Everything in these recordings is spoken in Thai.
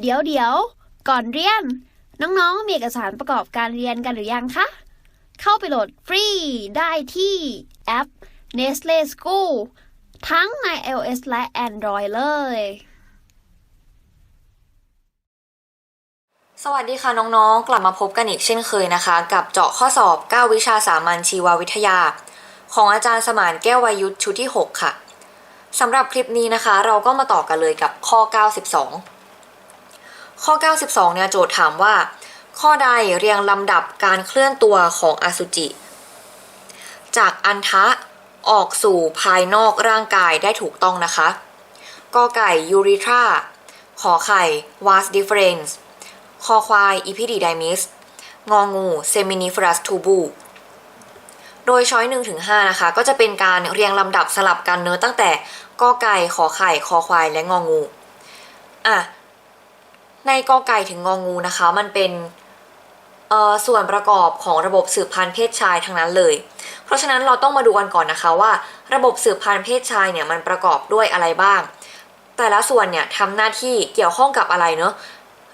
เดี๋ยวเดี๋ยว ก่อนเรียน น้องๆ มีเอกสารประกอบการเรียนกันหรือยังคะ เข้าไปโหลดฟรีได้ที่แอป Nestle School ทั้งใน iOS และ Android เลย สวัสดีค่ะน้องๆ กลับมาพบกันอีกเช่นเคยนะคะ กับเจาะข้อสอบ 9 วิชาสามัญชีววิทยา ของอาจารย์สมานแก้ววายุทธชุดที่ 6 ค่ะสำหรับคลิปนี้นะคะ เราก็มาต่อกันเลยกับข้อ 92 ข้อ 92 เนี่ยโจทย์ถามว่า ข้อใดเรียงลำดับการเคลื่อนตัวของอสุจิ จากอันทะออกสู่ภายนอกร่างกายได้ถูกต้องนะคะกอไก่ยูริทราขอไข่ vas difference คอควาย epididymis งองู seminiferous tubu โดยช้อย1ถึง5นะคะ ก็จะเป็นการเรียงลำดับสลับกันเนื้อตั้งแต่กอไก่ขอไข่คอควายและงองู อะ ในกอไก่ถึงงองูนะคะ มันเป็นส่วนประกอบของระบบสืบพันธุ์เพศชายทั้งนั้นเลย เพราะฉะนั้นเราต้องมาดูกันก่อนนะคะว่า ระบบสืบพันธุ์เพศชายเนี่ยมันประกอบด้วยอะไรบ้าง แต่ละส่วนเนี่ยทำหน้าที่เกี่ยวข้องกับอะไรเนอะ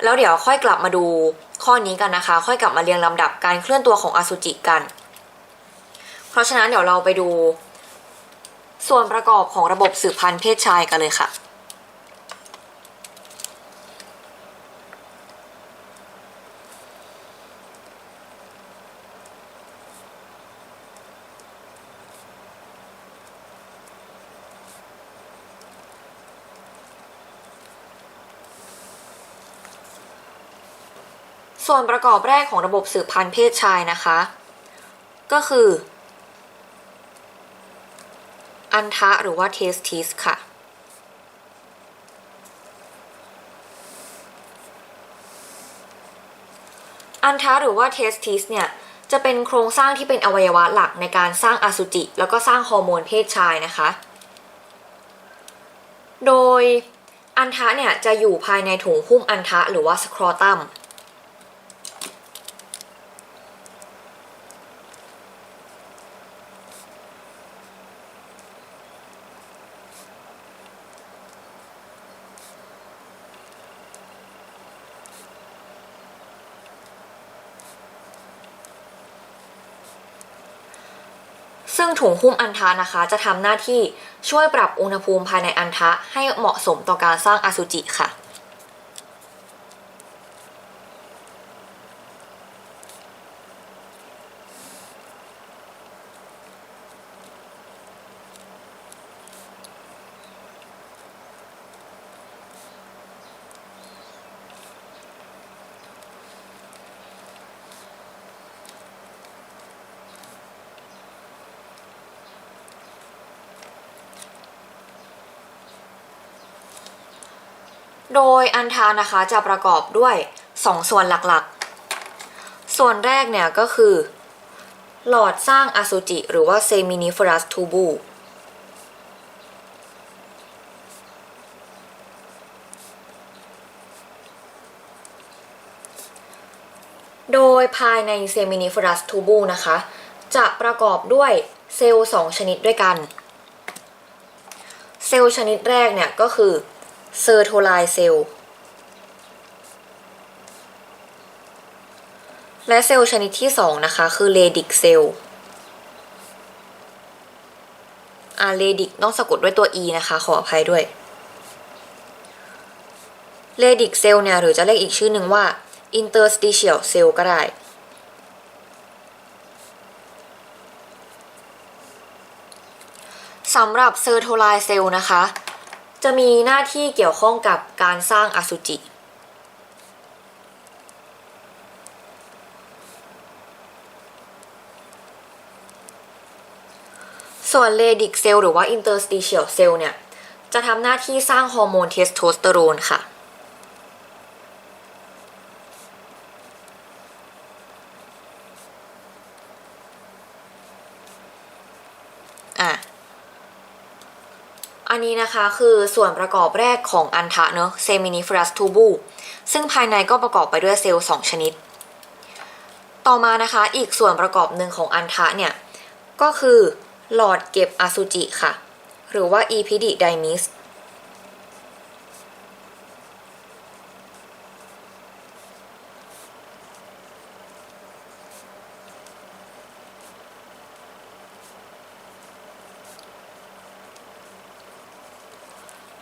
แล้วเดี๋ยวค่อยกลับมาดูข้อนี้กันนะคะ ค่อยกลับมาเรียงลำดับการเคลื่อนตัวของอสุจิกัน เพราะฉะนั้นเดี๋ยวเราไปดู ส่วนประกอบของระบบสืบพันธุ์เพศชายกันเลยค่ะ ส่วนประกอบแรกของระบบสืบพันธุ์เพศชายนะคะ ก็คือ อันทะหรือว่าเทสติสค่ะ อันทะหรือว่าเทสติสเนี่ย จะเป็นโครงสร้างที่เป็นอวัยวะหลักในการสร้างอสุจิ แล้วก็สร้างฮอร์โมนเพศชายนะคะ โดยอันทะเนี่ยจะอยู่ภายในถุงหุ้มอันทะหรือว่าสครอตัม ซึ่งถุงหุ้มอันทะนะคะจะทำหน้าที่ช่วยปรับอุณหภูมิภายในอันทะให้เหมาะสมต่อการสร้างอสุจิค่ะ โดยอันทานะคะจะประกอบด้วย 2 ส่วนหลักๆ ส่วนแรกเนี่ยก็คือ หลอดสร้างอสุจิหรือว่า seminiferous tubu โดยภายใน seminiferous tubu นะคะ จะประกอบด้วยเซลล์ 2 ชนิดด้วยกัน เซลล์ชนิดแรกเนี่ยก็คือ เซอร์โทไลเซลและเซลล์ชนิดที่ 2 นะคะ คือเลดิกเซลล์อาเลดิกต้องสะกดด้วยตัว e นะคะ ขออภัยด้วยเลดิกเซลล์เนี่ย หรือจะเรียกอีกชื่อหนึ่งว่า interstitial cell ก็ได้ สำหรับเซอร์โทไลเซลล์นะคะ จะมีหน้าที่เกี่ยวข้องกับการสร้างอสุจิ ส่วนเลดิกเซลหรือว่าอินเตอร์สติเชียลเนี่ย จะทำหน้าที่สร้างฮอร์โมนเทสโทสเตอโรนค่ะ อั นี้นะคะคือส่วนประกอบแรกของอันทะเนอะเซมินิฟรัสทูบูซึ่งภายในก็ประกอบไปด้วยเซลล์ 2 ชนิด ต่อมานะคะอีกส่วนประกอบหนึ่งของอันทะเนี่ย ก็คือหลอดเก็บอสุจิค่ะ หรือว่าอีพิดิไดมิส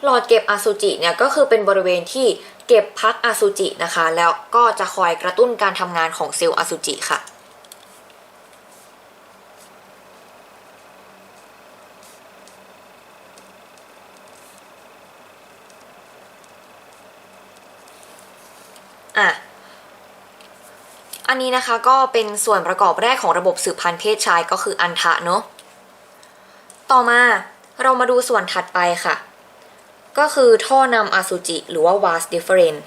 ลอดเก็บอสุจิเนี่ยก็คือเป็นบริเวณที่เก็บพักอสุจินะคะ แล้วก็จะคอยกระตุ้นการทำงานของเซลล์อสุจิค่ะอะอันนี้นะคะก็เป็นส่วนประกอบแรกของระบบสืบพันธุ์เพศชายก็คืออันทะเนาะ ต่อมาเรามาดูส่วนถัดไปค่ะ ก็คือท่อนำอสุจิหรือว่า vas deferens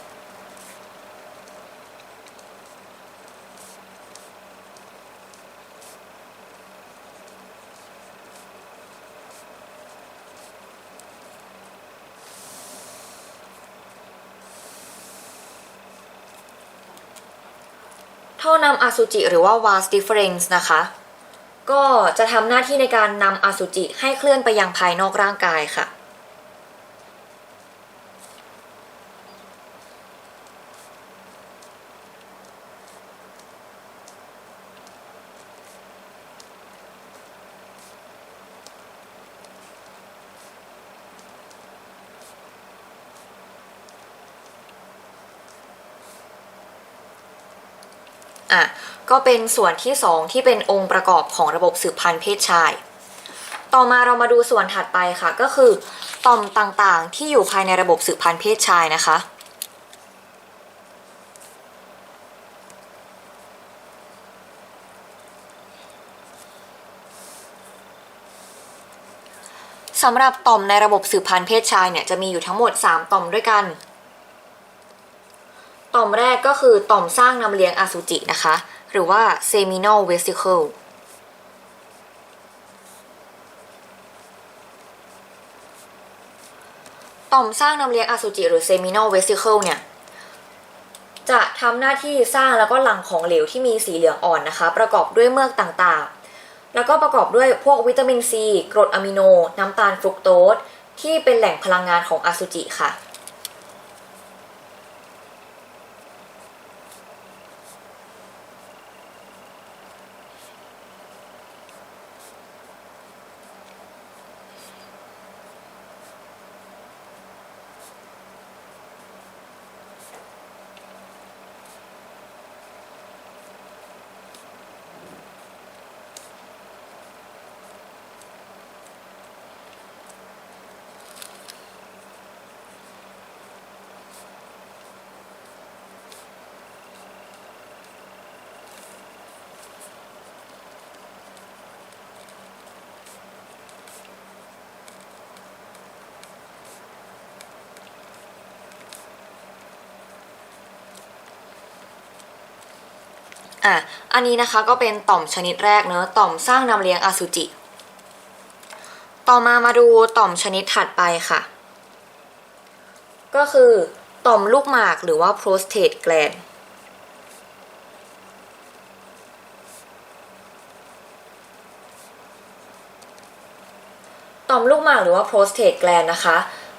ท่อนำอสุจิหรือว่า vas deferens นะคะ ก็จะทำหน้าที่ในการนำอสุจิให้เคลื่อนไปยังภายนอกร่างกายค่ะอะ ก็เป็นส่วนที่ 2 ที่เป็นองค์ประกอบของระบบสืบพันธุ์เพศชาย ต่อมาเรามาดูส่วนถัดไปค่ะ ก็คือต่อมต่างๆ ที่อยู่ภายในระบบสืบพันธุ์เพศชายนะคะสำหรับต่อมในระบบสืบพันธุ์เพศชายเนี่ยจะมีอยู่ทั้งหมด 3 ต่อมด้วยกัน ต่อมแรกก็คือต่อมสร้างนำเลี้ยงอสุจินะคะ หรือว่า seminal vesicle ต่อมสร้างน้ำเลี้ยงอสุจิหรือ seminal vesicle เนี่ย จะทำหน้าที่สร้างแล้วก็หลั่งของเหลวที่มีสีเหลืองอ่อนนะคะ ประกอบด้วยเมือกต่างๆ แล้วก็ประกอบด้วยพวกวิตามินซีกรดอะมิโน น้ำตาลฟรุกโตสที่เป็นแหล่งพลังงานของอสุจิค่ะ อะอันนี้นะคะก็เป็นต่อมชนิดแรกเนอะต่อมสร้างนำเลี้ยงอสุจิ ต่อมามาดูต่อมชนิดถัดไปค่ะ ก็คือต่อมลูกหมากหรือว่า prostate gland ต่อมลูกหมากหรือว่า prostate gland นะคะ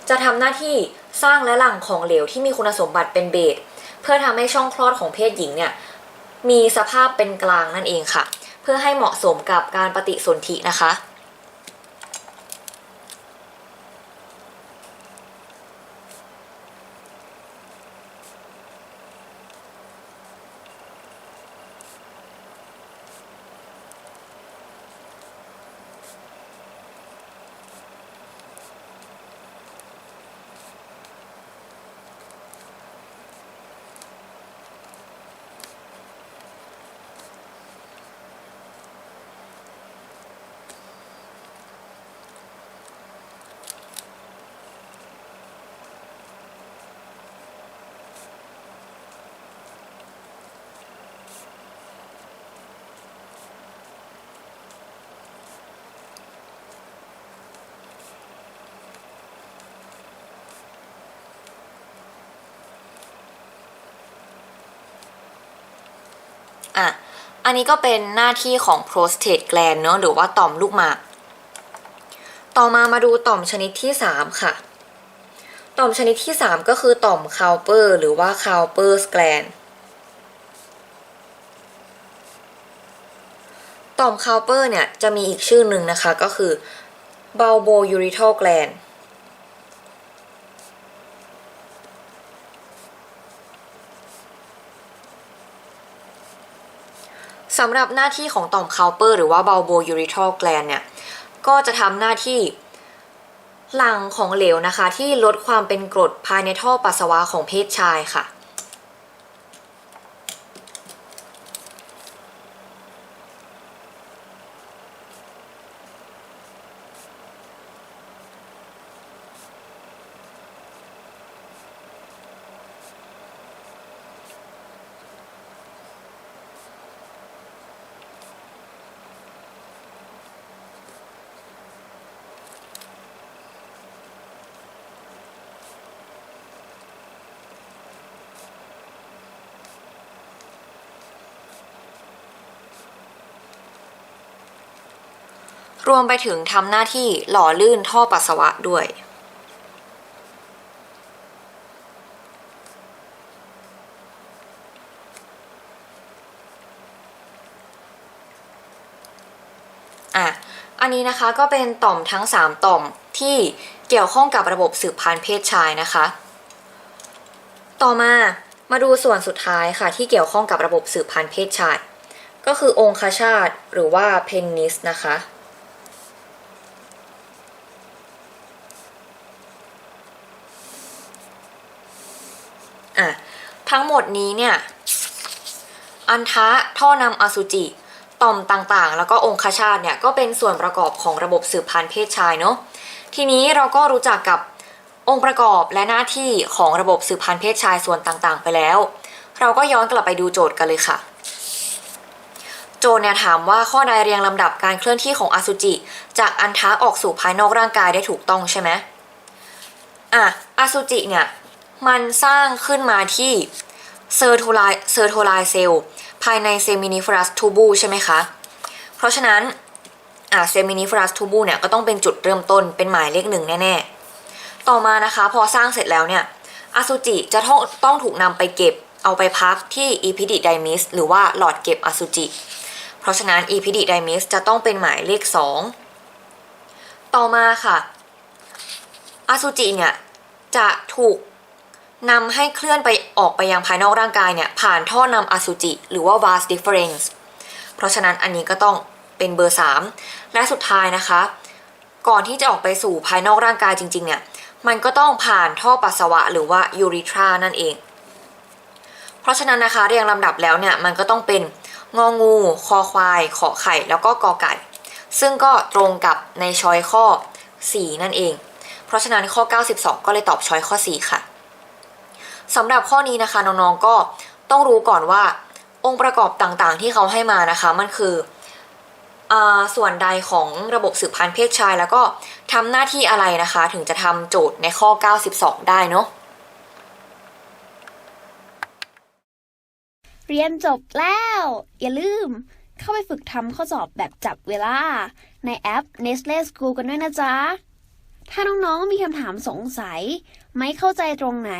จะทำหน้าที่สร้างและหลั่งของเหลวที่มีคุณสมบัติเป็นเบสเพื่อทำให้ช่องคลอดของเพศหญิงเนี่ย มีสภาพเป็นกลางนั่นเองค่ะ เพื่อให้เหมาะสมกับการปฏิสนธินะคะ อะ อันนี้ก็เป็นหน้าที่ของ prostate gland เนอะหรือว่าต่อมลูกหมาก ต่อมามาดูต่อมชนิดที่ 3 ค่ะ ต่อมชนิดที่ 3 ก็คือต่อม Cowper หรือว่า Cowper's gland ต่อม Cowper เนี่ยจะมีอีกชื่อหนึ่งนะคะก็คือ bulbourethral gland สำหรับหน้าที่ของต่อมคาวเปอร์หรือว่า bulbo urethral gland เนี่ยก็จะทำหน้าที่หลังของเหลวนะคะ ที่ลดความเป็นกรดภายในท่อปัสสาวะของเพศชายค่ะ วมไปถึงทำหน้าที่หล่อลื่นท่อปัสสาวะด้วย อะ อันนี้นะคะก็เป็นต่อมทั้ง 3 ต่อมที่เกี่ยวข้องกับระบบสืบพันธุ์เพศชายนะคะ ต่อมามาดูส่วนสุดท้ายค่ะที่เกี่ยวข้องกับระบบสืบพันธุ์เพศชาย ก็คือองคชาตหรือว่าเพนนิสนะคะอะ ทั้งหมดนี้เนี่ย อันทะท่อนำอสุจิ ต่อมต่างๆ แล้วก็องคชาตเนี่ยก็เป็นส่วนประกอบของระบบสืบพันธุ์เพศชายเนาะทีนี้เราก็รู้จักกับองค์ประกอบและหน้าที่ของระบบสืบพันธุ์เพศชายส่วนต่างๆ ไปแล้ว เราก็ย้อนกลับไปดูโจทย์กันเลยค่ะ โจทย์เนี่ยถามว่าข้อใดเรียงลำดับการเคลื่อนที่ของอสุจิ จากอันทะออกสู่ภายนอกร่างกายได้ถูกต้องใช่ไหมอะอสุจิเนี่ย มันสร้างขึ้นมาที่เซอร์โทไลเซอร์โทไลเซลภายในเซมินิฟรัสทูบูใช่ไหมคะ เพราะฉะนั้นอะเซมินิฟรัสทูบูเนี่ยก็ต้องเป็นจุดเริ่มต้นเป็นหมายเลขหนึ่งแน่ๆ ต่อมานะคะพอสร้างเสร็จแล้วเนี่ยอสุจิจะต้องต้องถูกนำไปเก็บเอาไปพักที่อีพิดิไดมิสหรือว่าหลอดเก็บอสุจิ เพราะฉะนั้นอีพิดิไดมิสจะต้องเป็นหมายเลข 2 ต่อมาค่ะอสุจิเนี่ยจะถูก นำให้เคลื่อนไปออกไปยังภายนอกร่างกายเนี่ยผ่านท่อนำอสุจิ หรือว่า vas deferens เพราะฉะนั้นอันนี้ก็ต้องเป็นเบอร์ 3 และสุดท้ายนะคะ ก่อนที่จะออกไปสู่ภายนอกร่างกายจริงๆเนี่ยมันก็ต้องผ่านท่อปัสสาวะหรือว่ายูริทรานั่นเอง เพราะฉะนั้นนะคะเรียงลำดับแล้วเนี่ยมันก็ต้องเป็นงองู คอควาย ขอไข่ แล้วก็กอไก่ ซึ่งก็ตรงกับในช้อยข้อ 4 นั่นเอง เพราะฉะนั้นข้อ 92 ก็เลยตอบช้อยข้อ 4 ค่ะ สำหรับข้อนี้นะคะน้องๆก็ต้องรู้ก่อนว่า องค์ประกอบต่างๆ ที่เขาให้มานะคะมันคืออส่วนใดของระบบสืบพันธุ์เพศชาย แล้วก็ทำหน้าที่อะไรนะคะ ถึงจะทำโจทย์ในข้อ 92 ได้เนาะเรียนจบแล้ว อย่าลืมเข้าไปฝึกทำข้อสอบแบบจับเวลา ในแอป Nestle School กันด้วยนะจ๊ะ ถ้าน้องๆมีคำถามสงสัย ไม่เข้าใจตรงไหน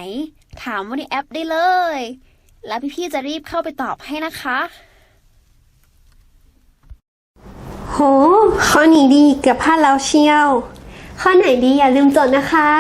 ถามว่าในแอปได้เลย แล้วพี่ๆจะรีบเข้าไปตอบให้นะคะ โห ข้อนี้ดีเกือบพลาดแล้วเชียว ข้อไหนดีอย่าลืมจดนะคะ